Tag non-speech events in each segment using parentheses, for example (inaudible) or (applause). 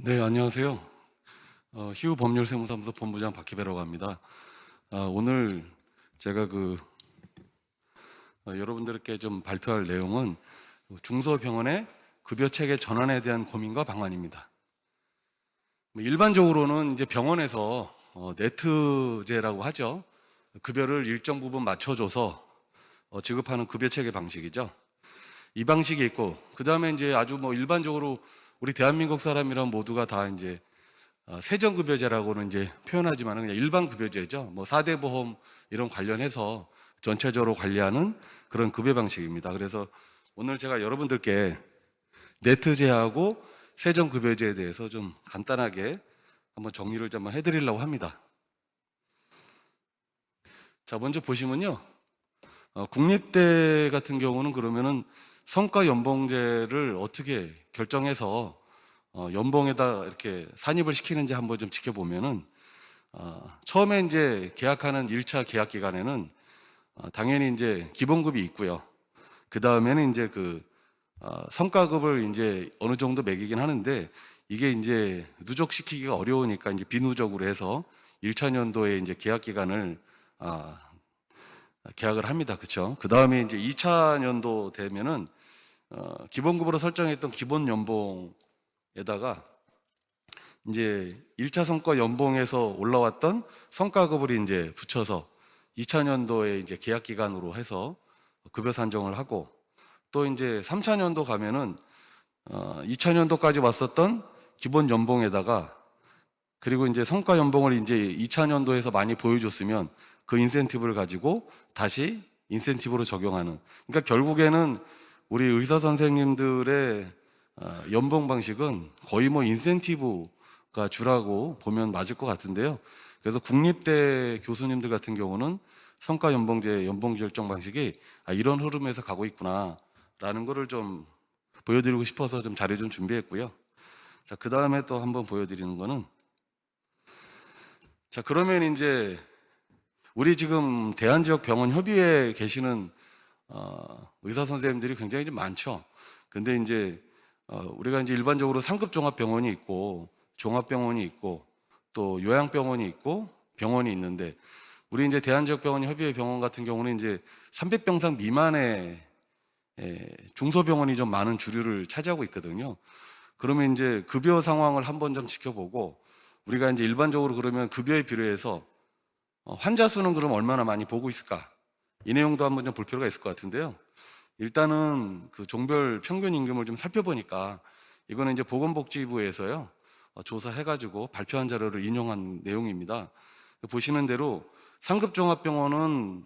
네, 안녕하세요. 어, 희우 법률 세무사무소 본부장 박희배라고 합니다. 아, 오늘 제가 그 어, 여러분들께 좀 발표할 내용은 중소병원의 급여 체계 전환에 대한 고민과 방안입니다. 뭐 일반적으로는 이제 병원에서 어, 네트제라고 하죠. 급여를 일정 부분 맞춰줘서 어, 지급하는 급여 체계 방식이죠. 이 방식이 있고 그 다음에 이제 아주 뭐 일반적으로 우리 대한민국 사람이란 모두가 다 이제 어, 세전급여제라고는 이제 표현하지만 그냥 일반 급여제죠. 뭐 4대 보험 이런 관련해서 전체적으로 관리하는 그런 급여 방식입니다. 그래서 오늘 제가 여러분들께 네트제하고 세전급여제에 대해서 좀 간단하게 한번 정리를 좀 해드리려고 합니다. 자, 먼저 보시면요. 어, 국립대 같은 경우는 그러면은 성과 연봉제를 어떻게 결정해서 어, 연봉에다 이렇게 산입을 시키는지 한번 좀 지켜보면은 어, 처음에 이제 계약하는 1차 계약 기간에는 어, 당연히 이제 기본급이 있고요. 그 다음에는 이제 그 어, 성과급을 이제 어느 정도 매기긴 하는데 이게 이제 누적시키기가 어려우니까 이제 비누적으로 해서 1차 년도에 이제 계약 기간을 아, 계약을 합니다. 그렇죠? 그 다음에 이제 2차 년도 되면은 어, 기본급으로 설정했던 기본 연봉에다가 이제 1차 성과 연봉에서 올라왔던 성과급을 이제 붙여서 2차 년도에 이제 계약 기간으로 해서 급여 산정을 하고 또 이제 3차 년도 가면은 어, 2차 년도까지 왔었던 기본 연봉에다가 그리고 이제 성과 연봉을 이제 2차 년도에서 많이 보여줬으면 그 인센티브를 가지고 다시 인센티브로 적용하는. 그러니까 결국에는 우리 의사 선생님들의 어, 연봉 방식은 거의 뭐 인센티브가 주라고 보면 맞을 것 같은데요. 그래서 국립대 교수님들 같은 경우는 성과 연봉제 연봉 결정 방식이 아, 이런 흐름에서 가고 있구나라는 거를 좀 보여드리고 싶어서 좀 자료 좀 준비했고요. 자, 그 다음에 또 한번 보여드리는 거는 자, 그러면 이제 우리 지금 대한지역 병원 협의회에 계시는 어, 의사 선생님들이 굉장히 좀 많죠. 근데 이제 어, 우리가 이제 일반적으로 상급 종합병원이 있고 종합병원이 있고 또 요양병원이 있고 병원이 있는데 우리 이제 대한지역병원 협의회 병원 같은 경우는 이제 300병상 미만의 에, 중소병원이 좀 많은 주류를 차지하고 있거든요. 그러면 이제 급여 상황을 한번 좀 지켜보고 우리가 이제 일반적으로 그러면 급여에 비례해서 어, 환자 수는 그럼 얼마나 많이 보고 있을까? 이 내용도 한번 좀 볼 필요가 있을 것 같은데요. 일단은 그 종별 평균 임금을 좀 살펴보니까 이거는 이제 보건복지부에서요 어, 조사해가지고 발표한 자료를 인용한 내용입니다. 보시는 대로 상급 종합병원은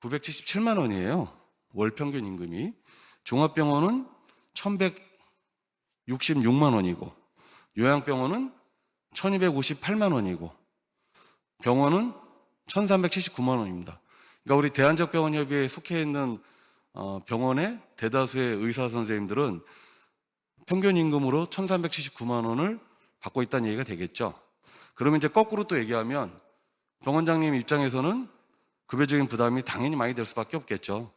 977만 원이에요. 월 평균 임금이 종합병원은 1,166만 원이고 요양병원은 1,258만 원이고 병원은 1,379만 원입니다. 그러니까 우리 대한적병원협의회에 속해 있는 어, 병원의 대다수의 의사 선생님들은 평균 임금으로 1,379만 원을 받고 있다는 얘기가 되겠죠. 그러면 이제 거꾸로 또 얘기하면 병원장님 입장에서는 급여적인 부담이 당연히 많이 될 수밖에 없겠죠.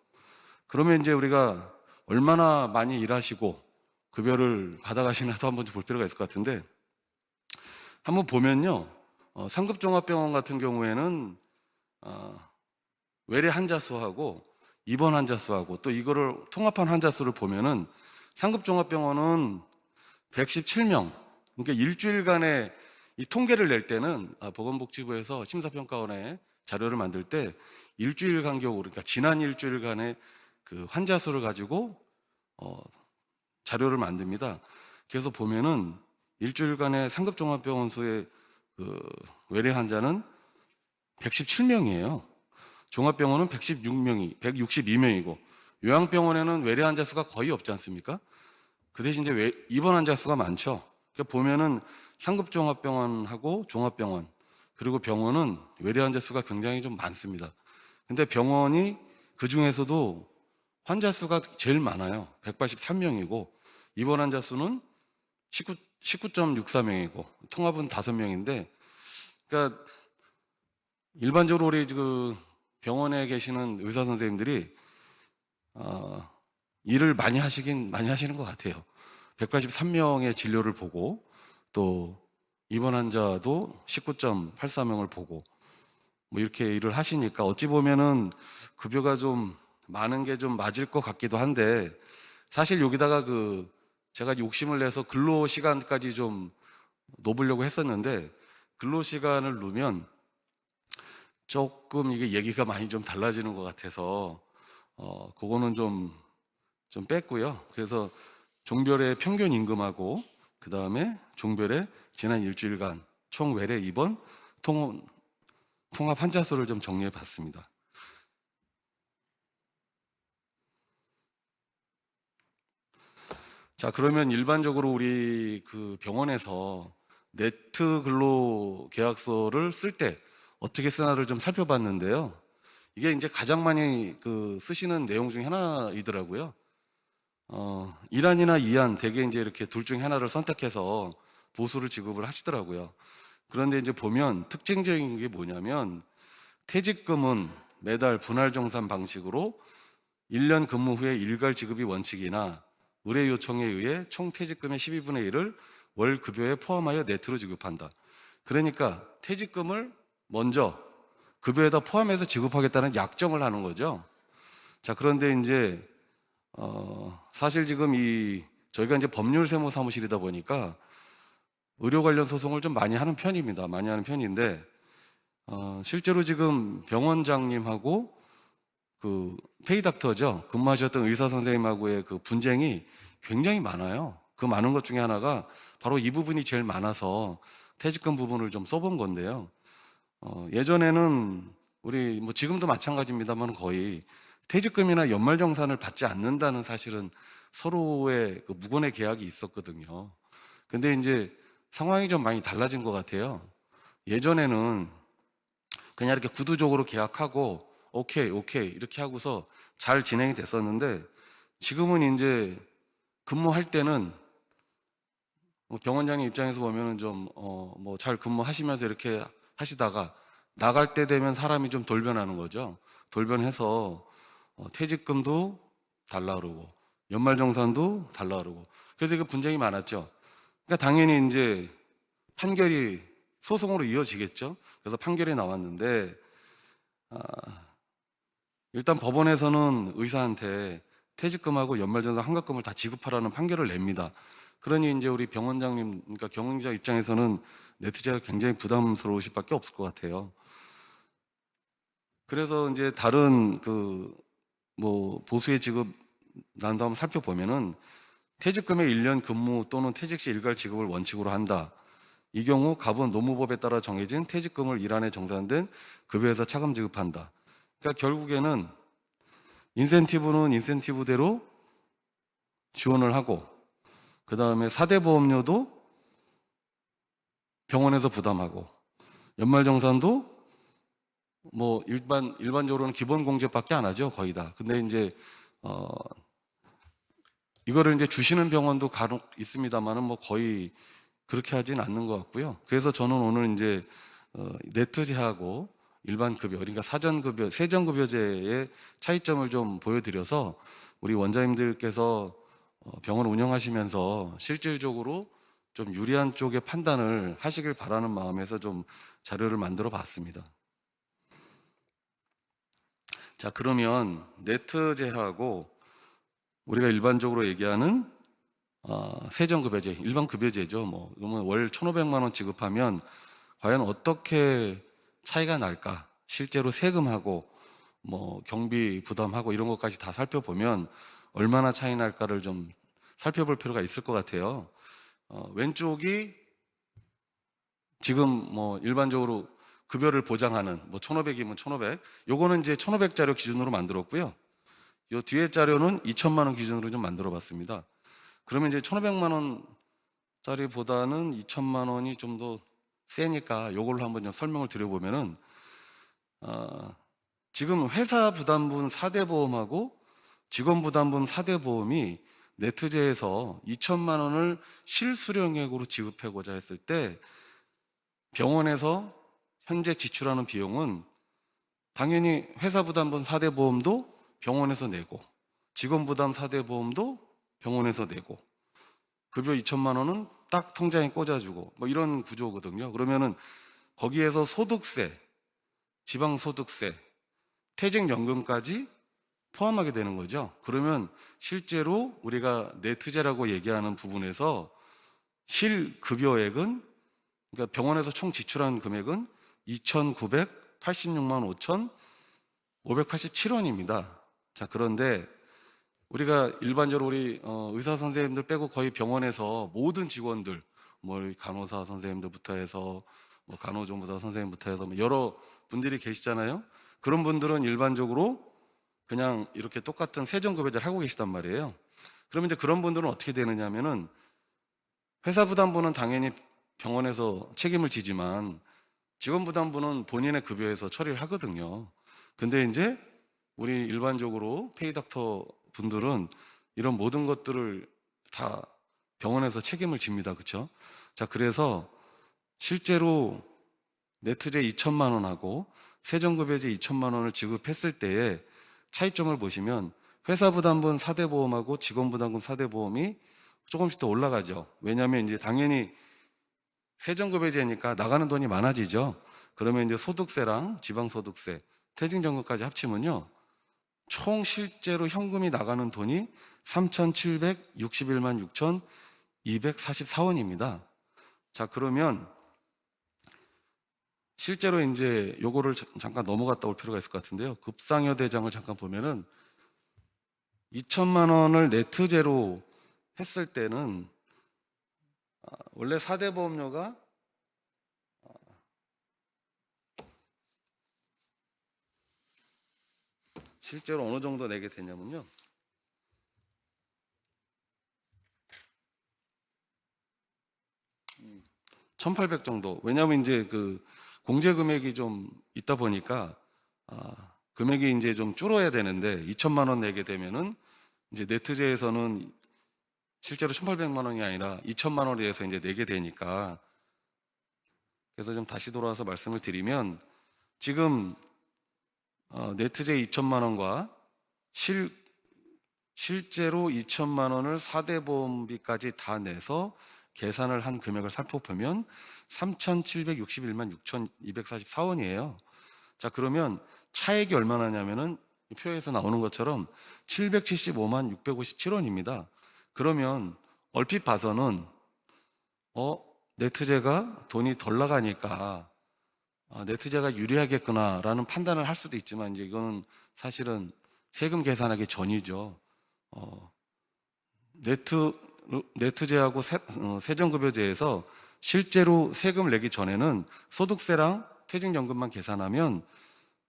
그러면 이제 우리가 얼마나 많이 일하시고 급여를 받아가시나도 한번 볼 필요가 있을 것 같은데 한번 보면요. 어, 상급종합병원 같은 경우에는 어, 외래 환자 수하고 입원 환자 수하고 또 이거를 통합한 환자 수를 보면은 상급종합병원은 117명. 그러니까 일주일간의 이 통계를 낼 때는 아, 보건복지부에서 심사평가원에 자료를 만들 때 일주일 간격으로 그러니까 지난 일주일간의 그 환자 수를 가지고 어, 자료를 만듭니다. 그래서 보면은 일주일간의 상급종합병원 수의 그 외래 환자는 117명이에요. 종합병원은 116명이, 162명이고 요양병원에는 외래 환자 수가 거의 없지 않습니까? 그 대신 이제 외- 입원 환자 수가 많죠. 그러니까 보면은 상급 종합병원하고 종합병원 그리고 병원은 외래 환자 수가 굉장히 좀 많습니다. 근데 병원이 그 중에서도 환자 수가 제일 많아요. 183명이고 입원 환자 수는 19, 19.64명이고 통합은 5명인데 그러니까 일반적으로 우리 그 병원에 계시는 의사 선생님들이 어, 일을 많이 하시긴 많이 하시는 것 같아요. 183명의 진료를 보고 또 입원 환자도 19.84명을 보고 뭐 이렇게 일을 하시니까 어찌 보면은 급여가 좀 많은 게 좀 맞을 것 같기도 한데 사실 여기다가 그 제가 욕심을 내서 근로 시간까지 좀 놓으려고 했었는데 근로 시간을 놓으면 조금 이게 얘기가 많이 좀 달라지는 것 같아서 어 그거는 좀 좀 뺐고요. 그래서 종별의 평균 임금하고 그 다음에 종별의 지난 일주일간 총 외래 입원 통, 통합 환자 수를 좀 정리해 봤습니다. 자, 그러면 일반적으로 우리 그 병원에서 네트 근로 계약서를 쓸 때 어떻게 쓰나를 좀 살펴봤는데요. 이게 이제 가장 많이 그 쓰시는 내용 중에 하나이더라고요. 어, 1안이나 2안 대개 이제 이렇게 둘 중에 하나를 선택해서 보수를 지급을 하시더라고요. 그런데 이제 보면 특징적인 게 뭐냐면 퇴직금은 매달 분할 정산 방식으로 1년 근무 후에 일괄 지급이 원칙이나 의뢰 요청에 의해 총 퇴직금의 12분의 1을 월 급여에 포함하여 네트로 지급한다. 그러니까 퇴직금을 먼저 급여에다 포함해서 지급하겠다는 약정을 하는 거죠. 자, 그런데 이제 어, 사실 지금 이 저희가 이제 법률 세무 사무실이다 보니까 의료 관련 소송을 좀 많이 하는 편입니다. 많이 하는 편인데 어, 실제로 지금 병원장님하고 그 페이닥터죠. 근무하셨던 의사 선생님하고의 그 분쟁이 굉장히 많아요. 그 많은 것 중에 하나가 바로 이 부분이 제일 많아서 퇴직금 부분을 좀 써본 건데요. 어, 예전에는 우리 뭐 지금도 마찬가지입니다만 거의 퇴직금이나 연말정산을 받지 않는다는 사실은 서로의 그 무관의 계약이 있었거든요. 근데 이제 상황이 좀 많이 달라진 것 같아요. 예전에는 그냥 이렇게 구두적으로 계약하고 오케이 오케이 이렇게 하고서 잘 진행이 됐었는데 지금은 이제 근무할 때는 뭐 병원장님 입장에서 보면은 좀 어 뭐 잘 근무하시면서 이렇게 하시다가 나갈 때 되면 사람이 좀 돌변하는 거죠. 돌변해서 어, 퇴직금도 달라 그러고 연말정산도 달라 그러고 그래서 이게 분쟁이 많았죠. 그러니까 당연히 이제 판결이 소송으로 이어지겠죠. 그래서 판결이 나왔는데 아, 일단 법원에서는 의사한테 퇴직금하고 연말정산 환급금을 다 지급하라는 판결을 냅니다. 그러니 이제 우리 병원장님, 그러니까 경영자 입장에서는 네티제가 굉장히 부담스러우실 밖에 없을 것 같아요. 그래서 이제 다른 그 뭐 보수의 지급 난도 한번 살펴보면은 퇴직금의 1년 근무 또는 퇴직 시 일괄 지급을 원칙으로 한다. 이 경우 갑은 노무법에 따라 정해진 퇴직금을 일환에 정산된 급여에서 차감 지급한다. 그러니까 결국에는 인센티브는 인센티브대로 지원을 하고 그 다음에 사대 보험료도 병원에서 부담하고 연말정산도 뭐 일반 일반적으로는 기본 공제밖에 안 하죠 거의 다. 근데 이제 어 이거를 이제 주시는 병원도 간혹 있습니다만은 뭐 거의 그렇게 하진 않는 것 같고요. 그래서 저는 오늘 이제 어, 네트제하고 일반 급여, 그러니까 사전 급여, 세전 급여제의 차이점을 좀 보여드려서 우리 원장님들께서 어, 병원 운영하시면서 실질적으로 좀 유리한 쪽의 판단을 하시길 바라는 마음에서 좀 자료를 만들어 봤습니다. 자, 그러면 네트제하고 우리가 일반적으로 얘기하는 어, 세전급여제, 일반 급여제죠. 뭐 그러면 월 1,500만 원 지급하면 과연 어떻게 차이가 날까? 실제로 세금하고 뭐 경비 부담하고 이런 것까지 다 살펴보면 얼마나 차이 날까를 좀 살펴볼 필요가 있을 것 같아요. 어, 왼쪽이 지금 뭐 일반적으로 급여를 보장하는 뭐 1,500이면 1,500. 요거는 이제 1,500 자료 기준으로 만들었고요. 요 뒤에 자료는 2천만 원 기준으로 좀 만들어 봤습니다. 그러면 이제 1,500만 원 짜리보다는 2천만 원이 좀 더 세니까 요걸로 한번 좀 설명을 드려보면은 어, 지금 회사 부담분 4대 보험하고 직원 부담분 4대 보험이 네트제에서 2천만 원을 실수령액으로 지급하고자 했을 때 병원에서 현재 지출하는 비용은 당연히 회사 부담분 4대 보험도 병원에서 내고 직원 부담 4대 보험도 병원에서 내고 급여 2천만 원은 딱 통장에 꽂아주고 뭐 이런 구조거든요. 그러면은 거기에서 소득세, 지방소득세, 퇴직연금까지 포함하게 되는 거죠. 그러면 실제로 우리가 네트제라고 얘기하는 부분에서 실급여액은 그러니까 병원에서 총 지출한 금액은 2,986만 5,587원입니다. 자, 그런데 우리가 일반적으로 우리 어, 의사 선생님들 빼고 거의 병원에서 모든 직원들, 뭐 간호사 선생님들부터 해서 뭐 간호조무사 선생님부터 해서 뭐 여러 분들이 계시잖아요. 그런 분들은 일반적으로 그냥 이렇게 똑같은 세전급여제를 하고 계시단 말이에요. 그러면 이제 그런 분들은 어떻게 되느냐면은 회사 부담부는 당연히 병원에서 책임을 지지만 직원 부담부는 본인의 급여에서 처리를 하거든요. 근데 이제 우리 일반적으로 페이닥터 분들은 이런 모든 것들을 다 병원에서 책임을 집니다. 그렇죠? 자, 그래서 실제로 네트제 2천만 원하고 세전급여제 2천만 원을 지급했을 때의 차이점을 보시면 회사 부담분 4대 보험하고 직원 부담금 4대 보험이 조금씩 더 올라가죠. 왜냐하면 이제 당연히 세전급여제니까 나가는 돈이 많아지죠. 그러면 이제 소득세랑 지방소득세, 퇴직연금까지 합치면요. 총 실제로 현금이 나가는 돈이 3,761만 6,244원입니다. 자, 그러면 실제로 이제 요거를 자- 잠깐 넘어갔다 올 필요가 있을 것 같은데요. 급상여 대장을 잠깐 보면은 2천만 원을 네트제로 했을 때는 아, 원래 4대 보험료가 실제로 어느 정도 내게 되냐면요. 음, 1,800 정도. 왜냐하면 이제 그 공제 금액이 좀 있다 보니까 아, 금액이 이제 좀 줄어야 되는데 2천만 원 내게 되면은 이제 네트제에서는 실제로 1,800만 원이 아니라 2천만 원에 대해서 이제 내게 되니까 그래서 좀 다시 돌아와서 말씀을 드리면 지금 어, 네트제 2천만 원과 실 실제로 2천만 원을 4대 보험비까지 다 내서 계산을 한 금액을 살펴보면 3,761만 6,244원이에요. 자, 그러면 차액이 얼마나냐면은 이 표에서 나오는 것처럼 775만 657원입니다. 그러면 얼핏 봐서는 어 네트제가 돈이 덜 나가니까 아, 네트제가 유리하겠구나라는 판단을 할 수도 있지만 이제 이거는 사실은 세금 계산하기 전이죠. 어, 네트 네트제하고 세, 어, 세전급여제에서 실제로 세금을 내기 전에는 소득세랑 퇴직연금만 계산하면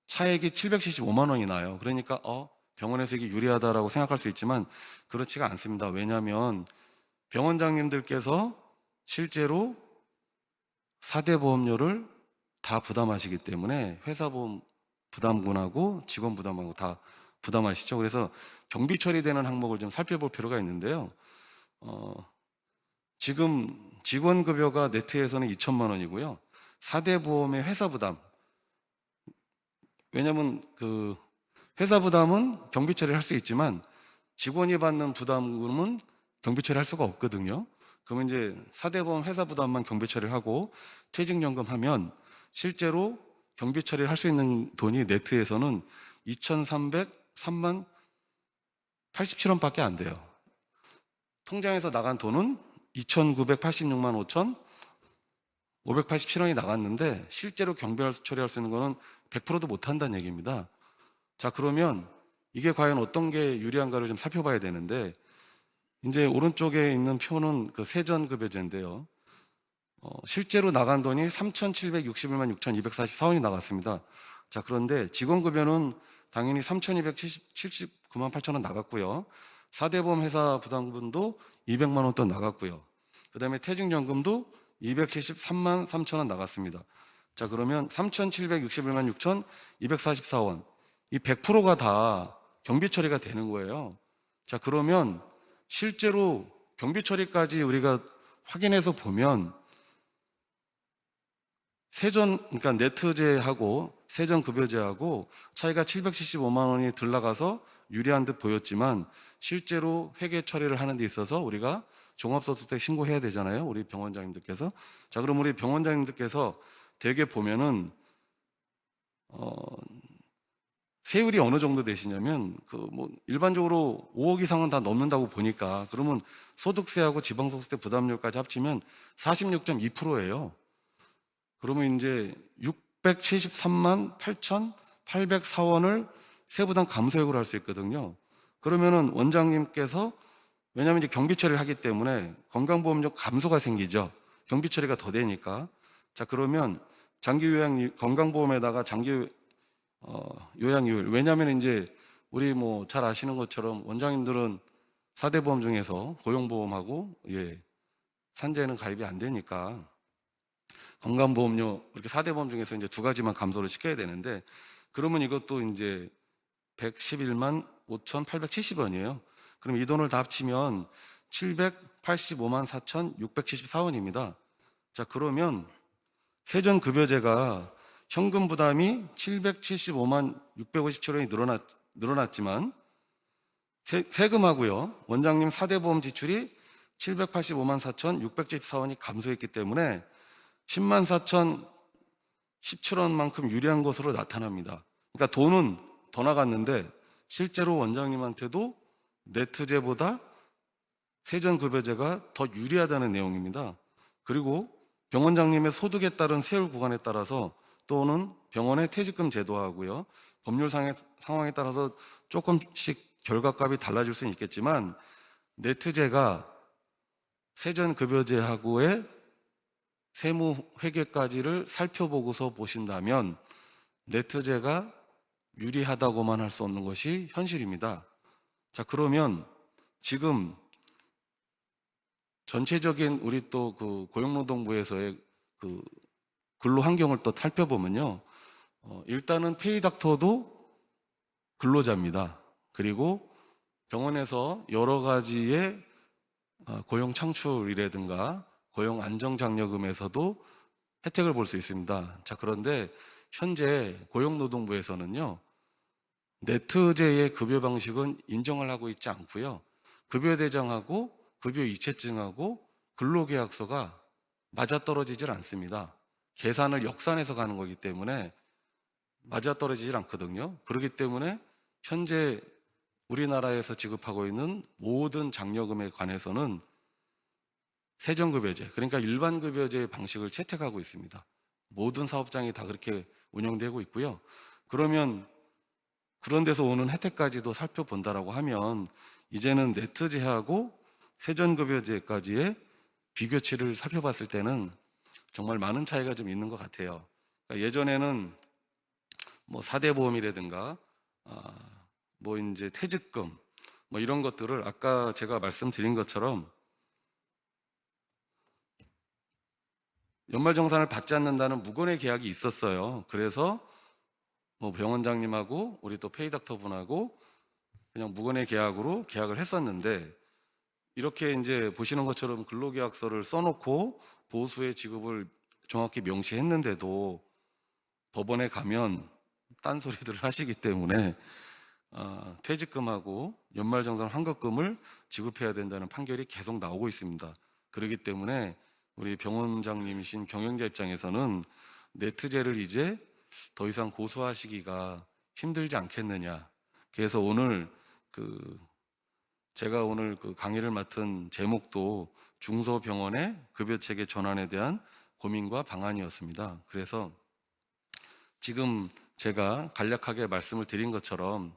차액이 775만 원이 나요. 그러니까 어 병원에서 이게 유리하다라고 생각할 수 있지만 그렇지가 않습니다. 왜냐하면 병원장님들께서 실제로 4대 보험료를 다 부담하시기 때문에 회사 보험 부담분하고 직원 부담하고 다 부담하시죠. 그래서 경비 처리되는 항목을 좀 살펴볼 필요가 있는데요. 어, 지금 직원 급여가 네트에서는 2천만 원이고요. 4대 보험의 회사 부담. 왜냐하면 그 회사 부담은 경비 처리를 할 수 있지만 직원이 받는 부담금은 경비 처리할 수가 없거든요. 그러면 이제 4대 보험 회사 부담만 경비 처리를 하고 퇴직연금 하면 실제로 경비 처리를 할 수 있는 돈이 네트에서는 2,303만 87원밖에 안 돼요. 통장에서 나간 돈은 2,986만 5천 587원이 나갔는데 실제로 경비 처리할 수 있는 거는 100%도 못 한다는 얘기입니다. 자, 그러면 이게 과연 어떤 게 유리한가를 좀 살펴봐야 되는데 이제 오른쪽에 있는 표는 그 세전 급여제인데요. 어, 실제로 나간 돈이 3,761만 6,244원이 나갔습니다. 자, 그런데 직원급여는 당연히 3,279만 8천 원 나갔고요. 4대 보험 회사 부담금도 200만 원 또 나갔고요. 그 다음에 퇴직연금도 273만 3천 원 나갔습니다. 자, 그러면 3,761만 6,244원. 이 100%가 다 경비 처리가 되는 거예요. 자, 그러면 실제로 경비 처리까지 우리가 확인해서 보면 세전, 그러니까 네트제하고 세전 급여제하고 차이가 775만 원이 들 나가서 유리한 듯 보였지만 실제로 회계 처리를 하는 데 있어서 우리가 종합소득세 신고해야 되잖아요. 우리 병원장님들께서. 자, 그럼 우리 병원장님들께서 대개 보면은 어 세율이 어느 정도 되시냐면 그 뭐 일반적으로 5억 이상은 다 넘는다고 보니까 그러면 소득세하고 지방소득세 부담료까지 합치면 46.2%예요. 그러면 이제 673만 8,804원을 세부담 감소액으로 할 수 있거든요. 그러면은 원장님께서 왜냐하면 이제 경비 처리를 하기 때문에 건강보험료 감소가 생기죠. 경비 처리가 더 되니까. 자 그러면 장기 요양 건강보험에다가 장기 어, 요양률 왜냐하면 이제 우리 뭐 잘 아시는 것처럼 원장님들은 4대 보험 중에서 고용보험하고 예 산재는 가입이 안 되니까 건강보험료 이렇게 4대 보험 중에서 이제 두 가지만 감소를 시켜야 되는데 그러면 이것도 이제 111만 5,870원이에요. 그럼 이 돈을 다 합치면 785만 4,674원입니다. 자, 그러면 세전 급여제가 현금 부담이 775만 657원이 늘어났, 늘어났지만 세, 세금하고요. 원장님 4대 보험 지출이 785만 4,674원이 감소했기 때문에 10만 4천 17원만큼 유리한 것으로 나타납니다. 그러니까 돈은 더 나갔는데 실제로 원장님한테도 네트제보다 세전급여제가 더 유리하다는 내용입니다. 그리고 병원장님의 소득에 따른 세율 구간에 따라서 또는 병원의 퇴직금 제도하고요. 법률상의 상황에 따라서 조금씩 결과값이 달라질 수는 있겠지만 네트제가 세전급여제하고의 세무 회계까지를 살펴보고서 보신다면 네트제가 유리하다고만 할 수 없는 것이 현실입니다. 자, 그러면 지금 전체적인 우리 또 그 고용노동부에서의 그 근로 환경을 또 살펴보면요. 어, 일단은 페이닥터도 근로자입니다. 그리고 병원에서 여러 가지의 어, 고용 창출이라든가 고용 안정장려금에서도 혜택을 볼 수 있습니다. 자, 그런데 현재 고용노동부에서는요, 네트제의 급여 방식은 인정을 하고 있지 않고요. 급여 대장하고 급여 이체증하고 근로계약서가 맞아떨어지질 않습니다. 계산을 역산해서 가는 거기 때문에 맞아떨어지질 않거든요. 그렇기 때문에 현재 우리나라에서 지급하고 있는 모든 장려금에 관해서는 세전급여제, 그러니까 일반급여제 방식을 채택하고 있습니다. 모든 사업장이 다 그렇게 운영되고 있고요. 그러면 그런 데서 오는 혜택까지도 살펴본다라고 하면 이제는 네트제하고 세전급여제까지의 비교치를 살펴봤을 때는 정말 많은 차이가 좀 있는 것 같아요. 그러니까 예전에는 뭐 4대 보험이라든가 아, 뭐 이제 퇴직금 뭐 이런 것들을 아까 제가 말씀드린 것처럼 연말정산을 받지 않는다는 무건의 계약이 있었어요. 그래서 뭐 병원장님하고 우리 또 페이닥터 분하고 그냥 무건의 계약으로 계약을 했었는데 이렇게 이제 보시는 것처럼 근로계약서를 써놓고 보수의 지급을 정확히 명시했는데도 법원에 가면 딴소리들을 (laughs) 하시기 때문에 아, 퇴직금하고 연말정산 환급금을 지급해야 된다는 판결이 계속 나오고 있습니다. 그렇기 때문에 우리 병원장님이신 경영자 입장에서는 네트제를 이제 더 이상 고수하시기가 힘들지 않겠느냐. 그래서 오늘 그 제가 오늘 그 강의를 맡은 제목도 중소병원의 급여 체계 전환에 대한 고민과 방안이었습니다. 그래서 지금 제가 간략하게 말씀을 드린 것처럼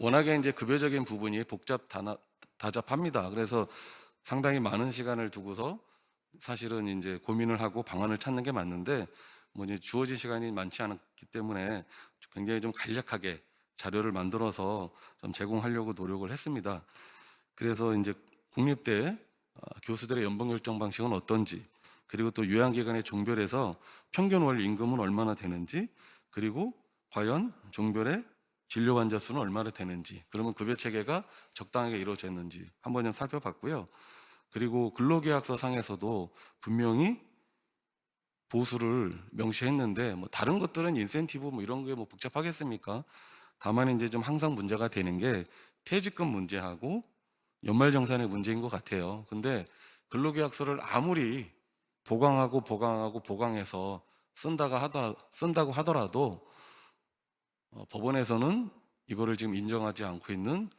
워낙에 이제 급여적인 부분이 복잡 다나- 다잡합니다. 그래서 상당히 많은 시간을 두고서 사실은 이제 고민을 하고 방안을 찾는 게 맞는데 뭐 이제 주어진 시간이 많지 않았기 때문에 굉장히 좀 간략하게 자료를 만들어서 좀 제공하려고 노력을 했습니다. 그래서 이제 국립대 어, 교수들의 연봉 결정 방식은 어떤지 그리고 또 요양기관의 종별에서 평균 월 임금은 얼마나 되는지 그리고 과연 종별의 진료 환자 수는 얼마나 되는지 그러면 급여 체계가 적당하게 이루어졌는지 한번 좀 살펴봤고요. 그리고 근로계약서 상에서도 분명히 보수를 명시했는데 뭐 다른 것들은 인센티브 뭐 이런 게 뭐 복잡하겠습니까? 다만 이제 좀 항상 문제가 되는 게 퇴직금 문제하고 연말정산의 문제인 것 같아요. 근데 근로계약서를 아무리 보강하고 보강하고 보강해서 쓴다가 하더라, 쓴다고 하더라도 어, 법원에서는 이거를 지금 인정하지 않고 있는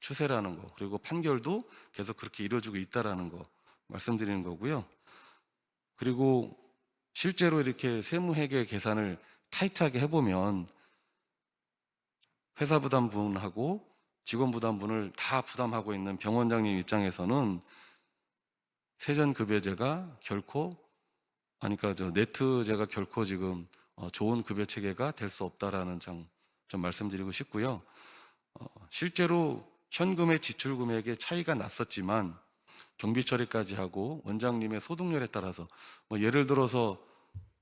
추세라는 거 그리고 판결도 계속 그렇게 이루어지고 있다라는 거 말씀드리는 거고요. 그리고 실제로 이렇게 세무회계 계산을 타이트하게 해보면 회사 부담분하고 직원 부담분을 다 부담하고 있는 병원장님 입장에서는 세전급여제가 결코 아니 그러니까 저 네트제가 결코 지금 어, 좋은 급여 체계가 될 수 없다라는 점, 좀 말씀드리고 싶고요. 어, 실제로 현금의 지출 금액에 차이가 났었지만 경비 처리까지 하고 원장님의 소득률에 따라서 뭐 예를 들어서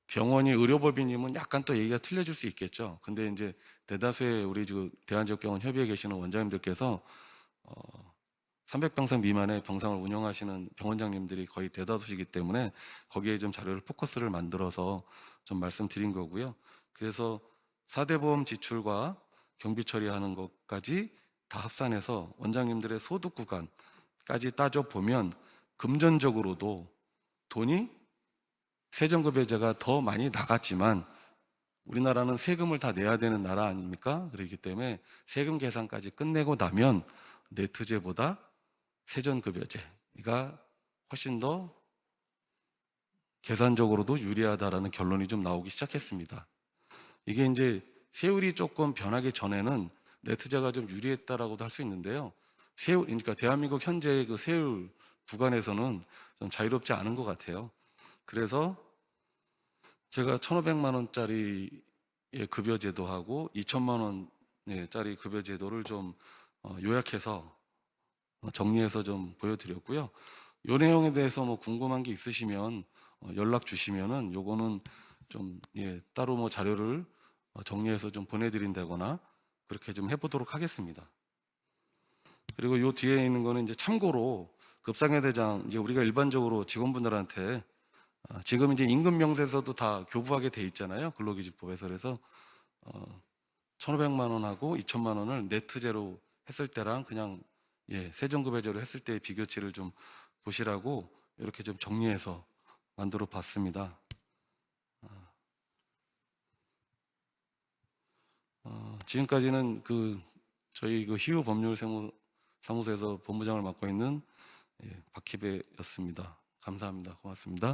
병원이 의료법인이면 약간 또 얘기가 틀려질 수 있겠죠. 근데 이제 대다수의 우리 지금 대한지역병원 협의회 계시는 원장님들께서 어, 300병상 미만의 병상을 운영하시는 병원장님들이 거의 대다수시기 때문에 거기에 좀 자료를 포커스를 만들어서 좀 말씀드린 거고요. 그래서 4대 보험 지출과 경비 처리하는 것까지 다 합산해서 원장님들의 소득 구간까지 따져 보면 금전적으로도 돈이 세전급여 제가 더 많이 나갔지만 우리나라는 세금을 다 내야 되는 나라 아닙니까? 그렇기 때문에 세금 계산까지 끝내고 나면 네트제보다 세전급여제가 훨씬 더 계산적으로도 유리하다라는 결론이 좀 나오기 시작했습니다. 이게 이제 세율이 조금 변하기 전에는 네트제가 좀 유리했다라고도 할 수 있는데요. 세율, 그러니까 대한민국 현재의 그 세율 구간에서는 좀 자유롭지 않은 것 같아요. 그래서 제가 1,500만 원짜리의 급여 제도하고 2천만 원짜리 급여 제도를 좀 어, 요약해서 어, 정리해서 좀 보여드렸고요. 요 내용에 대해서 뭐 궁금한 게 있으시면 어, 연락 주시면은 요거는 좀 예, 따로 뭐 자료를 어, 정리해서 좀 보내드린다거나 그렇게 좀 해보도록 하겠습니다. 그리고 요 뒤에 있는 거는 이제 참고로 급상해 대장 이제 우리가 일반적으로 직원분들한테 아, 지금 이제 임금 명세서도 다 교부하게 돼 있잖아요. 근로기준법에서 그래서 어, 1,500만 원하고 2천만 원을 네트제로 했을 때랑 그냥 예, 세전급여제로 했을 때의 비교치를 좀 보시라고 이렇게 좀 정리해서 만들어 봤습니다. 아, 어, 지금까지는 그 저희 그 희우 법률 사무소에서 본부장을 맡고 있는 예, 박희배였습니다. 감사합니다. 고맙습니다.